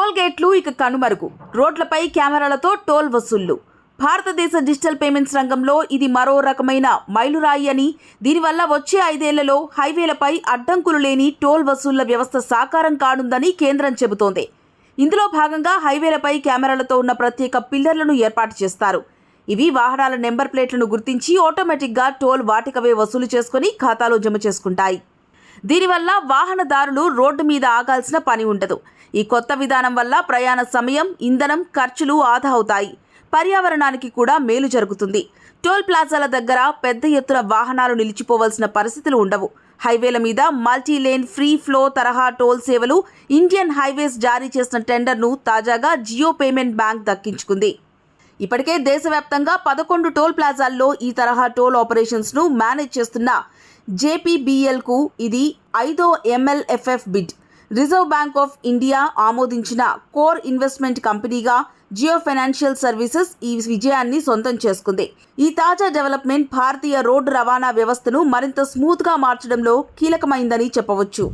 Toll గేట్లు ఇక కనుమరుగు. రోడ్లపై కెమెరాలతో టోల్ వసూళ్ళు. భారతదేశ డిజిటల్ పేమెంట్స్ రంగంలో ఇది మరో రకమైన మైలురాయి అని దీనివల్ల వచ్చే ఐదేళ్ళలో హైవేలపై అడ్డంకులు లేని టోల్ వసూళ్ళ వ్యవస్థ సాకారం కానుందని కేంద్రం చెబుతోంది. ఇందులో భాగంగా హైవేలపై కెమెరాలతో ఉన్న ప్రత్యేక పిల్లర్లను ఏర్పాటు చేస్తారు. ఇవి వాహనాల నెంబర్ ప్లేట్లను గుర్తించి ఆటోమేటిక్గా టోల్ వాటికవే వసూలు చేసుకుని ఖాతాలో జమ చేసుకుంటాయి. దీనివల్ల వాహనదారులు రోడ్డు మీద ఆగాల్సిన పని ఉండదు. ఈ కొత్త విధానం వల్ల ప్రయాణ సమయం ఇంధనం ఖర్చులు ఆదా అవుతాయి. పర్యావరణానికి కూడా మేలు జరుగుతుంది. టోల్ ప్లాజాల దగ్గర పెద్ద ఎత్తున వాహనాలు నిలిచిపోవలసిన పరిస్థితులు ఉండవు. హైవేల మీద మల్టీ లేన్ ఫ్రీ ఫ్లో తరహా టోల్ సేవలు ఇండియన్ హైవేస్ జారీ చేసిన టెండర్ను తాజాగా జియో పేమెంట్ బ్యాంక్ దక్కించుకుంది. ఇప్పటికే దేశవ్యాప్తంగా పదకొండు టోల్ ప్లాజాల్లో ఈ తరహా టోల్ ఆపరేషన్స్ను మేనేజ్ చేస్తున్న జేపీబీఎల్కు ఇది ఐదో MLFF bid. Reserve Bank of India ఆమోదించిన కోర్ ఇన్వెస్ట్మెంట్ కంపెనీగా జియో ఫైనాన్షియల్ సర్వీసెస్ ఈ విజయాన్ని సొంతం చేసుకుంది. ఈ తాజా డెవలప్మెంట్ భారతీయ రోడ్డు రవాణా వ్యవస్థను మరింత స్మూత్గా మార్చడంలో కీలకమైందని చెప్పవచ్చు.